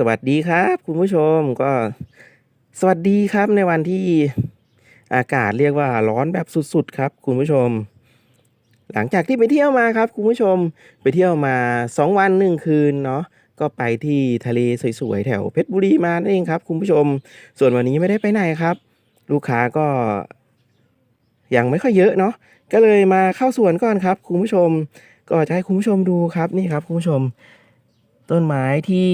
สวัสดีครับ คุณผู้ชมก็สวัสดีครับในวันที่อากาศเรียกว่าร้อนแบบสุดๆครับ คุณผู้ชม หลังจากที่ไปเที่ยวมาครับ คุณผู้ชมไปเที่ยวมา 2 วันหนึ่งคืนเนาะก็ไปที่ทะเลสวยๆแถวเพชรบุรีมานั่นเองครับ คุณผู้ชม ส่วนวันนี้ไม่ได้ไปไหนครับ ลูกค้าก็ ยังไม่ค่อยเยอะเนาะก็เลยมาเข้าสวนก่อนครับ คุณผู้ชม ก็จะให้คุณผู้ชมดูครับนี่ครับ คุณผู้ชม ต้นไม้ที่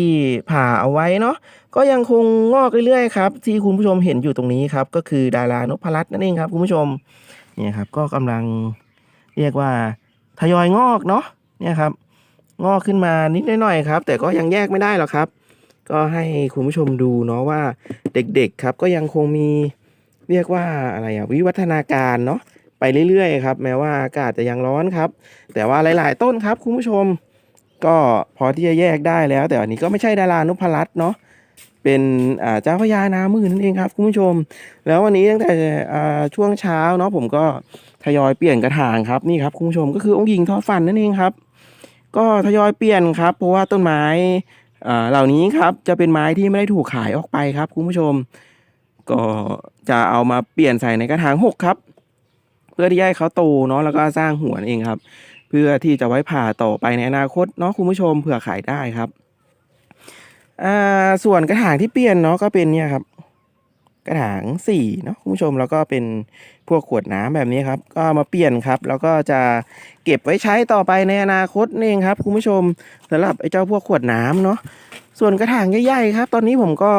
ผ่าเอาไว้เนาะก็ยังคงงอกเรื่อยๆครับที่คุณผู้ชมเห็นอยู่ตรงนี้ครับก็คือดารานพรัตน์นั่นเองครับคุณผู้ชมเนี่ยครับก็กำลังเรียกว่าทยอยงอกเนาะเนี่ยครับงอกขึ้นมานิดหน่อยๆครับ แต่ก็ยังแยกไม่ได้หรอกครับ ก็ให้คุณผู้ชมดูเนาะว่าเด็กๆครับ ก็ยังคงมีเรียกว่าอะไรอะวิวัฒนาการเนาะไปเรื่อยๆครับ แม้ว่าอากาศจะยังร้อนครับ แต่ว่าหลาย ๆ ต้นครับคุณผู้ชม ก็พอที่จะแยกได้แล้ว แต่อันนี้ก็ไม่ใช่ดารานุพรัตน์เนาะเป็นเจ้าพระยานามือนั่นเองครับคุณผู้ชม แล้ววันนี้ตั้งแต่ช่วงเช้าเนาะผมก็ทยอยเปลี่ยนกระถางครับนี่ครับคุณผู้ชมก็คือองค์หญิงทอฟันนั่นเองครับ ก็ทยอยเปลี่ยนครับ เพราะว่าต้นไม้เหล่านี้ครับจะเป็นไม้ที่ไม่ได้ถูกขายออกไปครับคุณผู้ชม ก็จะเอามาเปลี่ยนใส่ในกระถางหกครับ เพื่อที่ให้เขาโตเนาะแล้วก็สร้างหัวนั่นเองครับ พื่อที่จะไว้ผ่าต่อไปในอนาคตเนาะคุณผู้ชมเผื่อขายได้ครับอ่าส่วนกระถางที่เปลี่ยนเนาะก็เป็นเนี่ยครับ กระถางสี่เนาะคุณผู้ชมแล้วก็เป็นพวกขวดน้ำแบบนี้ครับ ก็มาเปลี่ยนครับ แล้วก็จะเก็บไว้ใช้ต่อไปในอนาคตนี่เองครับคุณผู้ชมสำหรับไอ้เจ้าพวกขวดน้ำเนาะส่วนกระถางใหญ่ๆครับ ตอนนี้ผมก็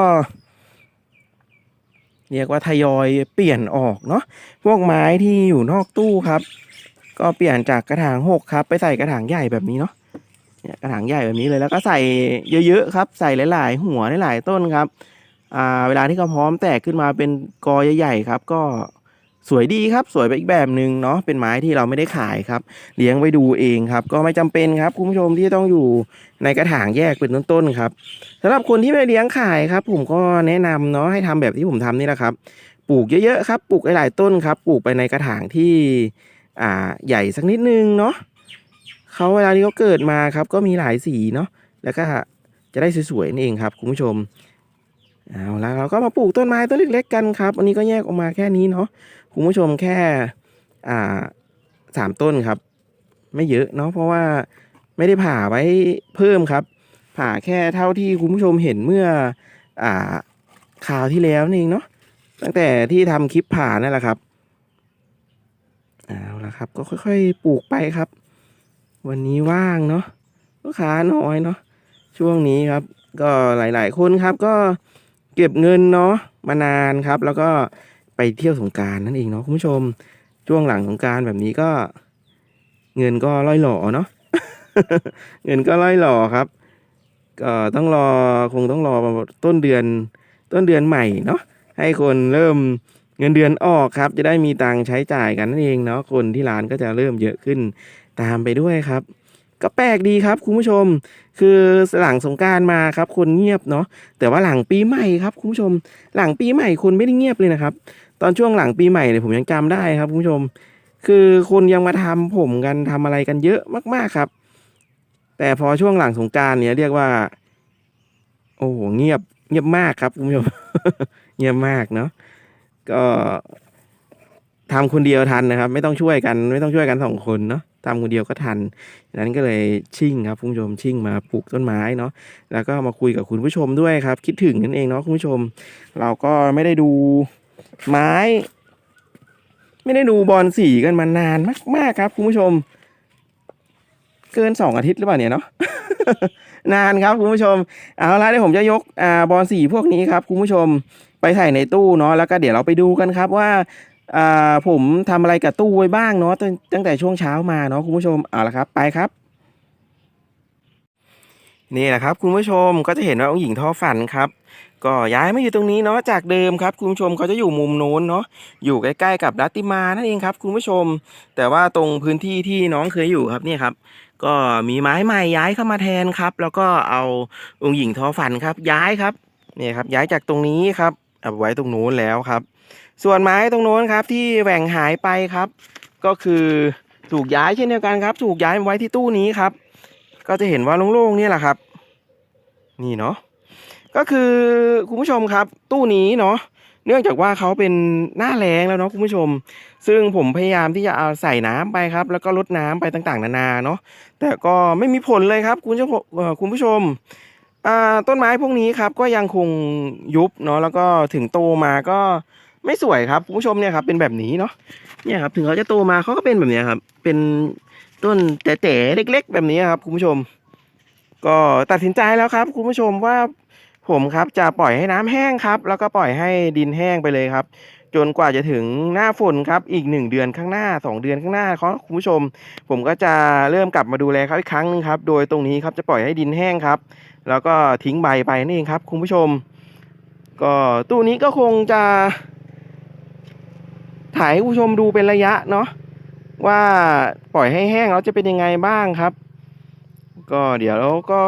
เรียกว่าทยอยเปลี่ยนออกเนาะพวกไม้ที่อยู่นอกตู้ครับ ก็เปลี่ยนจากกระถางหกครับ ไปใส่กระถางใหญ่แบบนี้เนาะเนี่ยกระถางใหญ่แบบนี้เลยแล้วก็ใส่เยอะๆครับ ใส่หลาย ๆ หัวหลายๆต้นครับอ่าเวลาที่เขาพร้อมแตกขึ้นมาเป็นกอใหญ่ๆครับ ก็สวยดีครับ สวยไปอีกแบบหนึ่งเนาะเป็นไม้ที่เราไม่ได้ขายครับ เลี้ยงไว้ดูเองครับ ก็ไม่จำเป็นครับคุณผู้ชมที่ต้องอยู่ในกระถางแยกเป็นต้นๆครับสำหรับคนที่ไม่เลี้ยงขายครับ ผมก็แนะนำเนาะให้ทำแบบที่ผมทำนี่แหละครับ ปลูกเยอะๆครับ ปลูกหลายๆต้นครับ ปลูกไปในกระถางที่ อ่าใหญ่สักนิดนึงเนาะเขาเวลาที่เขาเกิดมาครับ ก็มีหลายสีเนาะแล้วก็จะได้สวยๆนี่เองครับคุณผู้ชมเอาละเราก็มาปลูกต้นไม้ต้นเล็กๆกันครับอันนี้ก็แยกออกมาแค่นี้เนาะคุณผู้ชมแค่อ่าสามต้นครับ ไม่เยอะเนาะเพราะว่าไม่ได้ผ่าไว้เพิ่มครับ ผ่าแค่เท่าที่คุณผู้ชมเห็นเมื่ออ่าคราวที่แล้วนี่เองเนาะตั้งแต่ที่ทำคลิปผ่านั่นแหละครับ เอาละครับ ก็ค่อยๆ ปลูกไปครับ วันนี้ว่างเนาะลูกค้าน้อยเนาะช่วงนี้ครับ ก็หลายๆคนครับ ก็เก็บเงินเนาะมานานครับ แล้วก็ไปเที่ยวสงการนั่นเองเนาะคุณผู้ชม ช่วงหลังสงการแบบนี้ก็ เงินก็ล่อยหล่อเนาะเงินก็ล่อยหล่อครับ ก็ต้องรอคงต้องรอต้นเดือนต้นเดือนใหม่เนาะให้คนเริ่ม เงินเดือนออกครับ จะได้มีตังค์ใช้จ่ายกันนั่นเองเนาะคนที่ร้านก็จะเริ่มเยอะขึ้นตามไปด้วยครับ ก็แปลกดีครับคุณผู้ชม คือหลังสงการมาครับ คนเงียบเนาะแต่ว่าหลังปีใหม่ครับคุณผู้ชม หลังปีใหม่คนไม่ได้เงียบเลยนะครับ ตอนช่วงหลังปีใหม่เนี่ยผมยังจำได้ครับคุณผู้ชม คือคนยังมาทำผมกันทำอะไรกันเยอะมากๆครับ แต่พอช่วงหลังสงการเนี่ยเรียกว่า โอ้โหเงียบเงียบมากครับคุณผู้ชมเงียบมากเนาะ ก็ทำคนเดียวทันนะครับ ไม่ต้องช่วยกันไม่ต้องช่วยกันสองคนเนาะทำคนเดียวก็ทันดังนั้นก็เลยชิ่งครับคุณผู้ชมชิ่งมาปลูกต้นไม้เนาะแล้วก็มาคุยกับคุณผู้ชมด้วยครับ คิดถึงนั่นเองเนาะคุณผู้ชม เราก็ไม่ได้ดูไม้ ไม่ได้ดูบอลสีกันมานานมาก ๆครับ คุณผู้ชม เกินสองอาทิตย์หรือเปล่าเนี่ยเนาะนานครับคุณผู้ชมเอาละเดี๋ยวผมจะยกอ่าบอลสีพวกนี้ครับคุณผู้ชม ไปใส่ในตู้เนาะแล้วก็เดี๋ยวเราไปดูกันครับว่าผมทำอะไรกับตู้ไว้บ้างเนาะตั้งแต่ช่วงเช้ามาเนาะคุณผู้ชมเอาละครับไปครับนี่แหละครับคุณผู้ชมก็จะเห็นว่าองค์หญิงท่อฝันครับ ก็ย้ายมาอยู่ตรงนี้เนาะจากเดิมครับ คุณผู้ชมเขาจะอยู่มุมโน้นเนาะอยู่ใกล้ๆกับรัตติมานั่นเองครับ คุณผู้ชม แต่ว่าตรงพื้นที่ที่น้องเคยอยู่ครับนี่ครับ ก็มีไม้ใหม่ย้ายเข้ามาแทนครับ แล้วก็เอาองค์หญิงทอฝันครับ ย้ายครับนี่ครับ ย้ายจากตรงนี้ครับ เอาไว้ตรงนู้นแล้วครับ ส่วนไม้ตรงโน้นครับที่แหว่งหายไปครับ ก็คือถูกย้ายเช่นเดียวกันครับ ถูกย้ายมาไว้ที่ตู้นี้ครับ ก็จะเห็นว่าโล่งๆนี่แหละครับ นี่เนาะก็คือคุณผู้ชมครับ ตู้นี้เนาะเนื่องจากว่าเขาเป็นหน้าแล้งแล้วเนาะคุณผู้ชม ซึ่งผมพยายามที่จะเอาใส่น้ำไปครับ แล้วก็ลดน้ำไปต่างๆ นานาเนาะแต่ก็ไม่มีผลเลยครับ คุณผู้ชมคุณผู้ชม ต้นไม้พวกนี้ครับก็ยังคงยุบเนาะแล้วก็ถึงโตมาก็ไม่สวยครับคุณผู้ชมเนี่ยครับเป็นแบบนี้เนาะเนี่ยครับถึงเขาจะโตมาเขาก็เป็นแบบนี้ครับ เป็นต้นแจ๋ๆเล็ก ๆ แบบนี้ครับคุณผู้ชม ก็ตัดสินใจแล้วครับ คุณผู้ชมว่าผมครับจะปล่อยให้น้ำแห้งครับ แล้วก็ปล่อยให้ดินแห้งไปเลยครับ จนกว่าจะถึงหน้าฝนครับอีกหนึ่งเดือนข้างหน้าสองเดือนข้างหน้าเขาคุณผู้ชม ผมก็จะเริ่มกลับมาดูแลเขาอีกครั้งหนึงครับ โดยตรงนี้ครับจะปล่อยให้ดินแห้งครับ แล้วก็ทิ้งใบไปนั่นเองครับ คุณผู้ชม ก็ตู้นี้ก็คงจะ ถ่ายให้คุณผู้ชมดูเป็นระยะเนาะว่าปล่อยให้แห้งแล้วจะเป็นยังไงบ้างครับ ก็เดี๋ยวเราก็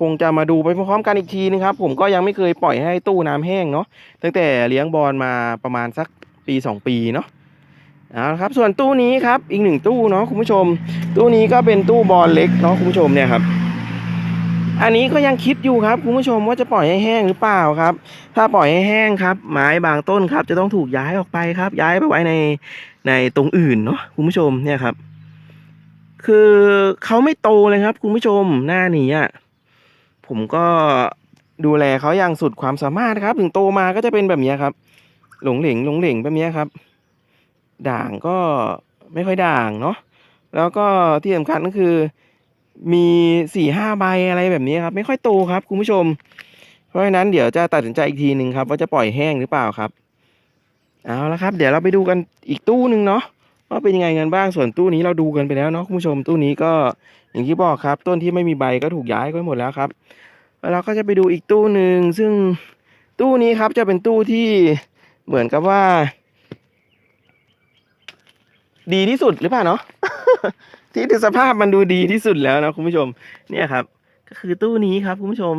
คงจะมาดูไปพร้อมๆกันอีกทีนึงครับ ผมก็ยังไม่เคยปล่อยให้ตู้น้ำแห้งเนาะตั้งแต่เลี้ยงบอลมาประมาณสักปีสองปีเนาะเอาละครับส่วนตู้นี้ครับอีกหนึ่งตู้เนาะคุณผู้ชม ตู้นี้ก็เป็นตู้บอลเล็กเนาะคุณผู้ชมเนี่ยครับ อันนี้ก็ยังคิดอยู่ครับคุณผู้ชมว่าจะปล่อยให้แห้งหรือเปล่าครับ ถ้าปล่อยให้แห้งครับ ไม้บางต้นครับ จะต้องถูกย้ายออกไปครับ ย้ายไปไว้ในในตรงอื่นเนาะคุณผู้ชมเนี่ยครับ คือเขาไม่โตเลยครับ คุณผู้ชมหน้านี้อะ ผมก็ดูแลเขาอย่างสุดความสามารถครับ ถึงโตมาก็จะเป็นแบบนี้ครับ หลงเหลงหลงเหลงแบบนี้ครับ ด่างก็ไม่ค่อยด่างเนาะแล้วก็ที่สำคัญก็คือ มีสี่ห้าใบอะไรแบบนี้ครับ ไม่ค่อยโตครับคุณผู้ชม เพราะฉะนั้นเดี๋ยวจะตัดสินใจอีกทีหนึ่งครับ ว่าจะปล่อยแห้งหรือเปล่าครับเอาละครับ เดี๋ยวเราไปดูกันอีกตู้หนึ่งเนาะว่าเป็นยังไงกันบ้างส่วนตู้นี้เราดูกันไปแล้วเนาะคุณผู้ชมตู้นี้ก็ อย่างที่บอกครับ ต้นที่ไม่มีใบก็ถูกย้ายไปหมดแล้วครับแล้วเราก็จะไปดูอีกตู้หนึ่งซึ่งตู้นี้ครับจะเป็นตู้ที่เหมือนกับว่า ดีที่สุดหรือเปล่าเนาะที่ดูสภาพมันดูดีที่สุดแล้วนะคุณผู้ชม เนี่ยครับ ก็คือตู้นี้ครับคุณผู้ชม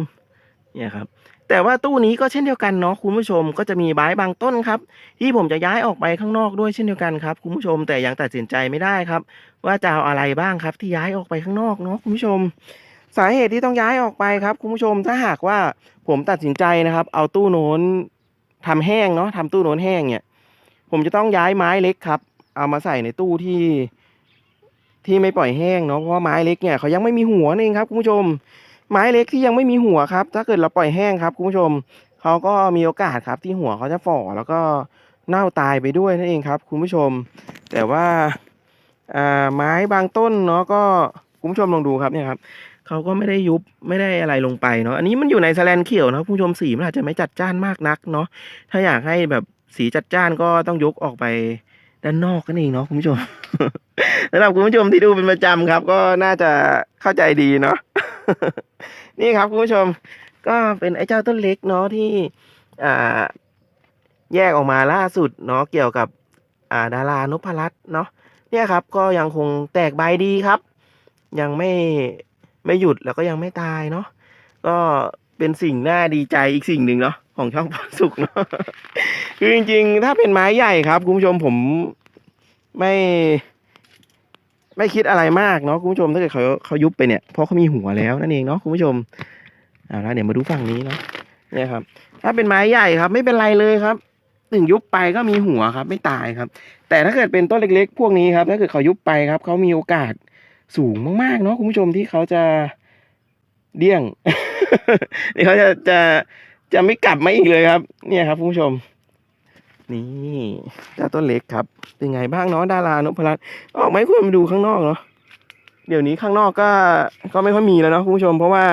เนี่ยครับ แต่ว่าตู้นี้ก็เช่นเดียวกันเนาะคุณผู้ชมก็จะมีใบบางต้นครับ ที่ผมจะย้ายออกไปข้างนอกด้วยเช่นเดียวกันครับคุณผู้ชมแต่ยังตัดสินใจไม่ได้ครับ ว่าจะเอาอะไรบ้างครับ ที่ย้ายออกไปข้างนอกเนาะคุณผู้ชม สาเหตุที่ต้องย้ายออกไปครับ คุณผู้ชมถ้าหากว่าผมตัดสินใจนะครับ เอาตู้โน้นทำแห้งเนาะทำตู้โน้นแห้งเนี่ย ผมจะต้องย้ายไม้เล็กครับ เอามาใส่ในตู้ที่ที่ไม่ปล่อยแห้งเนาะเพราะว่าไม้เล็กเนี่ยเขายังไม่มีหัวนั่นเองครับคุณผู้ชม ไม้เล็กที่ยังไม่มีหัวครับ ถ้าเกิดเราปล่อยแห้งครับคุณผู้ชมเขาก็มีโอกาสครับที่หัวเขาจะฝ่อแล้วก็เน่าตายไปด้วยนั่นเองครับคุณผู้ชม แต่ว่าอ่าไม้บางต้นเนาะก็คุณผู้ชมลองดูครับเนี่ยครับเขาก็ไม่ได้ยุบไม่ได้อะไรลงไปเนาะอันนี้มันอยู่ในสแลนเขียวนะคุณผู้ชมสีมันอาจจะไม่จัดจ้านมากนักเนาะถ้าอยากให้แบบสีจัดจ้านก็ต้องยกออกไป ด้านนอกนั่นเองเนาะคุณผู้ชมสำหรับคุณผู้ชมที่ดูเป็นประจำครับ ก็น่าจะเข้าใจดีเนาะนี่ครับคุณผู้ชม ก็เป็นไอ้เจ้าต้นเล็กเนาะที่อ่าแยกออกมาล่าสุดเนาะเกี่ยวกับอ่าดารานพรัตน์เนาะเนี่ยครับ ก็ยังคงแตกใบดีครับ ยังไม่ไม่หยุดแล้วก็ยังไม่ตายเนาะก็เป็นสิ่งน่าดีใจอีกสิ่งหนึ่งเนาะของช่องพรสุขเนาะ คือจริงๆ ถ้าเป็นไม้ใหญ่ครับคุณผู้ชมผมไม่ ไม่คิดอะไรมากเนาะคุณผู้ชมถ้าเกิดเขาเขายุบไปเนี่ยเพราะเขามีหัวแล้วนั่นเองเนาะคุณผู้ชมเอาละเดี๋ยวมาดูฝั่งนี้เนาะเนี่ยครับ ถ้าเป็นไม้ใหญ่ครับ ไม่เป็นไรเลยครับถึงยุบไปก็มีหัวครับ ไม่ตายครับ แต่ถ้าเกิดเป็นต้นเล็กๆ พวกนี้ครับ ถ้าเกิดเขายุบไปครับเขามีโอกาสสูงมากๆเนาะคุณผู้ชมที่เขาจะเดี้ยงที่เขาจะจะจะไม่กลับมาอีกเลยครับ เนี่ยครับคุณผู้ชม นี่เจ้าต้นเล็กครับ เป็นไงบ้างเนาะดารานพรัตน์ออกไหมคุณมาดูข้างนอกเนาะเดี๋ยวนี้ข้างนอกก็ก็ไม่ค่อยมีแล้วเนาะคุณผู้ชม เพราะว่า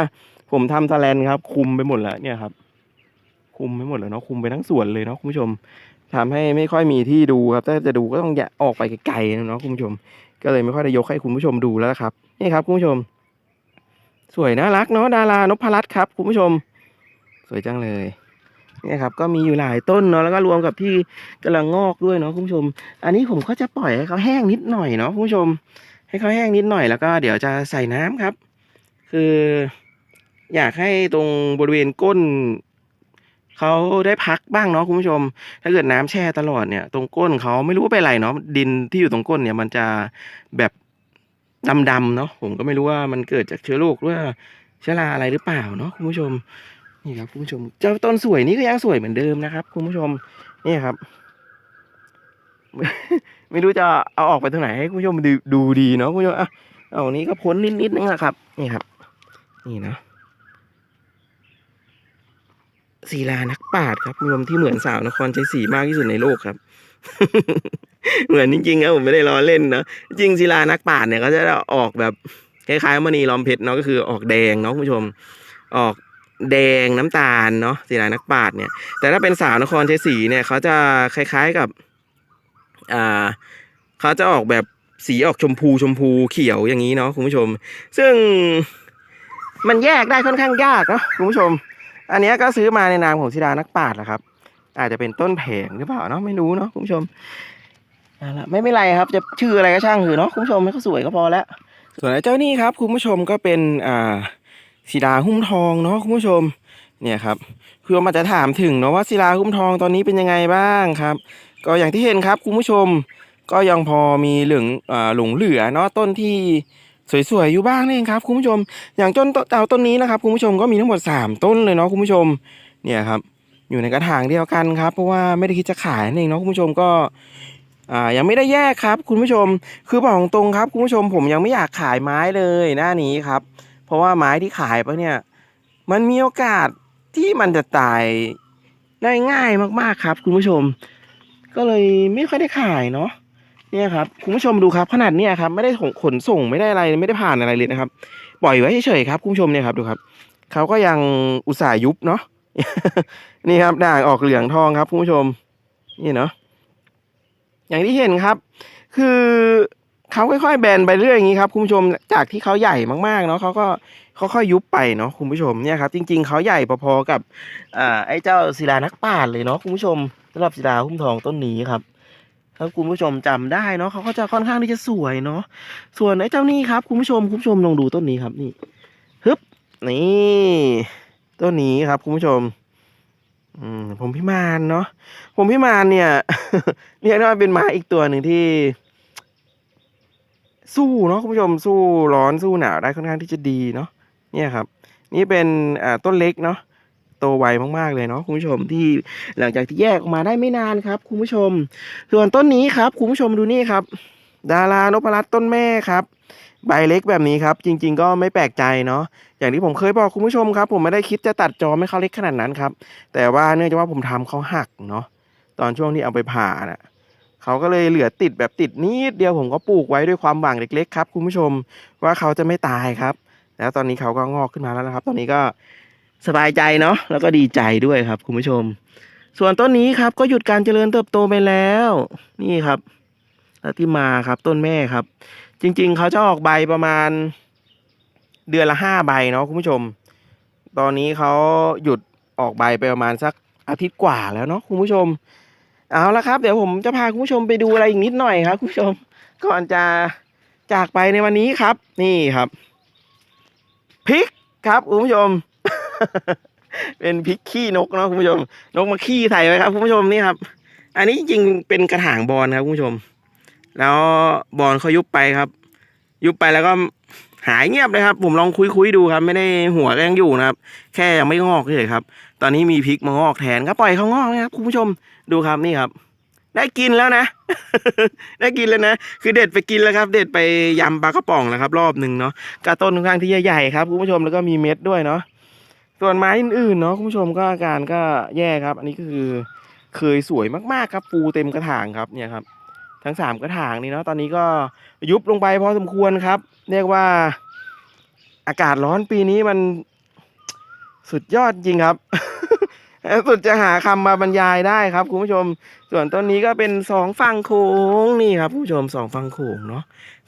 ผมทำสแลนครับ คุมไปหมดแล้วเนี่ยครับ คุมไปหมดแล้วเนาะคุมไปทั้งสวนเลยเนาะคุณผู้ชมทำให้ไม่ค่อยมีที่ดูครับ ถ้าจะดูก็ต้องแยกออกไปไกลๆเนาะคุณผู้ชม ก็เลยไม่ค่อยได้ยกให้คุณผู้ชมดูแล้วครับ นี่ครับคุณผู้ชม สวยน่ารักเนาะดารานพรัตน์ครับ คุณผู้ชม สวยจังเลย นี่ยครับก็มีอยู่หลายต้นเนาะแล้วก็รวมกับที่กำลังงอกด้วยเนาะคุณผู้ชม อันนี้ผมก็จะปล่อยให้เขาแห้งนิดหน่อยเนาะคุณผู้ชม ให้เขาแห้งนิดหน่อยแล้วก็เดี๋ยวจะใส่น้ำครับ คือ อยากให้ตรงบริเวณก้นเขาได้พักบ้างเนาะคุณผู้ชม ถ้าเกิดน้ำแช่ตลอดเนี่ย ตรงก้นเขาไม่รู้ว่าเป็นไรเนาะดินที่อยู่ตรงก้นเนี่ย มันจะแบบดำๆเนาะผมก็ไม่รู้ว่ามันเกิดจากเชื้อโรคหรือว่าเชื้อราอะไรหรือเปล่าเนาะคุณผู้ชม นี่ครับคุณผู้ชม เจ้าต้นสวยนี่ก็ยังสวยเหมือนเดิมนะครับคุณผู้ชม นี่ครับ ไม่รู้จะเอาออกไปตรงไหนให้คุณผู้ชมดูดูดีเนาะคุณผู้ชมอะเอานี้ก็พ้นนิดๆนึงนะครับ นี่ครับ นี่นะศิลานักปราชญ์ครับคุณผู้ชมที่เหมือนสาวนครชัยศรีมากที่สุดในโลกครับ เหมือนจริงๆครับผมไม่ได้ล้อเล่นเนาะจริงศิลานักปราชญ์เนี่ยเขาจะออกแบบคล้ายๆมณีล้อมเพชรเนาะก็คือออกแดงเนาะคุณผู้ชม ออก แดงน้ำตาลเนาะศิลานักปราชญ์เนี่ย แต่ถ้าเป็นสาวนครชัยศรีเนี่ยเขาจะคล้ายๆกับอ่าเขาจะออกแบบสีออกชมพูชมพูเขียวอย่างนี้เนาะคุณผู้ชม ซึ่งมันแยกได้ค่อนข้างยากเนาะคุณผู้ชม อันนี้ก็ซื้อมาในนามของศิลานักปราชญ์แหละครับ อาจจะเป็นต้นแผงหรือเปล่าเนาะไม่รู้เนาะคุณผู้ชมเอาละไม่เป็นไรครับ จะชื่ออะไรก็ช่างเถอะเนาะคุณผู้ชมให้เขาสวยก็พอแล้ว ส่วนไอ้เจ้านี่ครับ คุณผู้ชมก็เป็นอ่า ศิลาหุ้มทองเนาะคุณผู้ชม เนี่ยครับคือมาจะถามถึงเนาะว่าศิลาหุ้มทองตอนนี้เป็นยังไงบ้างครับ ก็อย่างที่เห็นครับคุณผู้ชม ก็ยังพอมีเหลืองอ่าหลงเหลือเนาะต้นที่สวยๆอยู่บ้างนี่เองครับคุณผู้ชม อย่างต้นเต่าต้นนี้นะครับคุณผู้ชมก็มีทั้งหมด 3 ต้นเลยเนาะคุณผู้ชม เนี่ยครับ อยู่ในกระถางเดียวกันครับ เพราะว่าไม่ได้คิดจะขายนั่นเองเนาะคุณผู้ชมก็อ่ายังไม่ได้แยกครับ คุณผู้ชม คือบอกตรงครับ คุณผู้ชมผมยังไม่อยากขายไม้เลยหน้านี้ครับ เพราะว่าไม้ที่ขายไปเนี่ย มันมีโอกาสที่มันจะตายได้ง่ายมากๆครับ คุณผู้ชม ก็เลยไม่ค่อยได้ขายเนาะเนี่ยครับคุณผู้ชมดูครับ ขนาดเนี้ยครับไม่ได้ขนส่งไม่ได้อะไรไม่ได้ผ่านอะไรเลยนะครับ ปล่อยไว้เฉยๆครับคุณผู้ชมเนี่ยครับดูครับเขาก็ยังอุตส่าห์ยุบเนาะนี่ครับด่างออกเหลืองทองครับคุณผู้ชม นี่เนาะอย่างที่เห็นครับ คือ เขาค่อยๆแบนไปเรื่อยอย่างนี้ครับคุณผู้ชมจากที่เขาใหญ่มากๆเนาะเขาก็ค่อยๆยุบไปเนาะคุณผู้ชมเนี่ยครับจริง ๆเขาใหญ่พอๆกับอ่าไอ้เจ้าศิลานักปราเลยเนาะคุณผู้ชมสำหรับศิลาหุ้มทองต้นนี้ครับถ้าคุณผู้ชมจำได้เนาะเขาก็จะค่อนข้างที่จะสวยเนาะส่วนไอ้เจ้านี่ครับคุณผู้ชมคุณผู้ชมลองดูต้นนี้ครับนี่ฮึบนี่ต้นนี้ครับคุณผู้ชม อืมผมพิมานเนาะผมพิมานเนี่ยเรียกได้ว่าเป็นไม้อีกตัวหนึ่งที่ สู้เนาะคุณผู้ชมสู้ร้อนสู้หนาวได้ค่อนข้างที่จะดีเนาะเนี่ยครับ นี่เป็นอ่าต้นเล็กเนาะโตไวมากๆเลยเนาะคุณผู้ชมที่หลังจากที่แยกออกมาได้ไม่นานครับ คุณผู้ชม ส่วนต้นนี้ครับ คุณผู้ชมดูนี่ครับ ดารานพรัตน์ต้นแม่ครับ ใบเล็กแบบนี้ครับ จริง ๆ ก็ไม่แปลกใจเนาะอย่างที่ผมเคยบอกคุณผู้ชมครับ ผมไม่ได้คิดจะตัดจอไม่เขาเล็กขนาดนั้นครับ แต่ว่าเนื่องจากว่าผมทำเขาหักเนาะตอนช่วงที่เอาไปผ่าน่ะ เขาก็เลยเหลือติดแบบติดนิดเดียวผมก็ปลูกไว้ด้วยความหวังเล็กๆครับคุณผู้ชมว่าเขาจะไม่ตายครับ แล้วตอนนี้เขาก็งอกขึ้นมาแล้วนะครับ ตอนนี้ก็สบายใจเนาะแล้วก็ดีใจด้วยครับ คุณผู้ชม ส่วนต้นนี้ครับก็หยุดการเจริญเติบโตไปแล้ว นี่ครับแล้วที่มาครับต้นแม่ครับ จริง ๆ เขาจะออกใบประมาณ เดือนละห้าใบเนาะคุณผู้ชม ตอนนี้เขาหยุดออกใบไปประมาณสักอาทิตย์กว่าแล้วเนาะคุณผู้ชม เอาละครับ เดี๋ยวผมจะพาคุณผู้ชมไปดูอะไรอีกนิดหน่อยครับคุณผู้ชม ก่อนจะจากไปในวันนี้ครับ นี่ครับพริกครับคุณผู้ชม เป็นพริกขี้นกเนาะคุณผู้ชม นกมาขี้ใส่ไว้ครับคุณผู้ชมนี่ครับ อันนี้จริงเป็นกระถางบอลครับคุณผู้ชม แล้วบอลเขายุบไปครับ ยุบไปแล้วก็หายเงียบเลยครับ ผมลองคุยคุยๆดูครับ ไม่ได้หัวก็ยังอยู่นะครับ แค่ยังไม่งอกเฉยครับ ตอนนี้มีพริกมางอกแทนก็ปล่อยเขางอกนะครับคุณผู้ชม ดูครับนี่ครับ ได้กินแล้วนะ ได้กินแล้วนะ คือเด็ดไปกินแล้วครับ เด็ดไปยำปลากระป๋องแล้วครับ รอบหนึ่งเนาะกระต้นค่อนข้างที่ใหญ่ๆครับคุณผู้ชมแล้วก็มีเม็ดด้วยเนาะส่วนไม้อื่นๆเนาะคุณผู้ชมก็อาการก็แย่ครับ อันนี้ก็คือเคยสวยมากๆครับปูเต็มกระถางครับเนี่ยครับ ทั้งสามกระถางนี่เนาะตอนนี้ก็ยุบลงไปพอสมควรครับ เรียกว่าอากาศร้อนปีนี้มันสุดยอดจริงครับ สุดจะหาคำมาบรรยายได้ครับคุณผู้ชม ส่วนต้นนี้ก็เป็นสองฝั่งโขงนี่ครับคุณผู้ชมสองฝั่งโขงเนาะ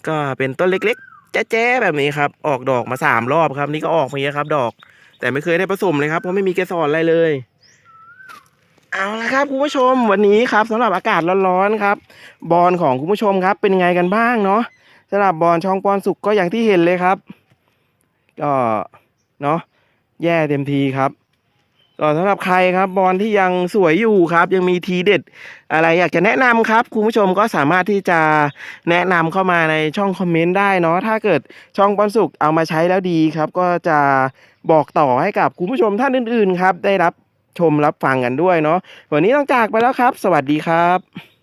ก็เป็นต้นเล็กๆ แจ๊ๆแบบนี้ครับ ออกดอกมาสามรอบครับ นี่ก็ออกมาเยอะครับ ดอก แต่ไม่เคยได้ผสมเลยครับเพราะไม่มีเกสรอะไรเลย เอาละครับคุณผู้ชมวันนี้ครับสำหรับอากาศร้อนๆครับ บอลของคุณผู้ชมครับ เป็นไงกันบ้างเนาะสำหรับบอลช่องปอนสุกก็อย่างที่เห็นเลยครับก็เนาะแย่เต็มทีครับ ก็สำหรับใครครับบอลที่ยังสวยอยู่ครับ ยังมีทีเด็ด อะไรอยากจะแนะนำครับคุณผู้ชมก็สามารถที่จะแนะนำเข้ามาในช่องคอมเมนต์ได้เนาะถ้าเกิดช่องบอลสุกเอามาใช้แล้วดีครับ ก็จะบอกต่อให้กับคุณผู้ชมท่านอื่นๆครับ ได้รับชมรับฟังกันด้วยเนาะวันนี้ต้องจากไปแล้วครับ สวัสดีครับ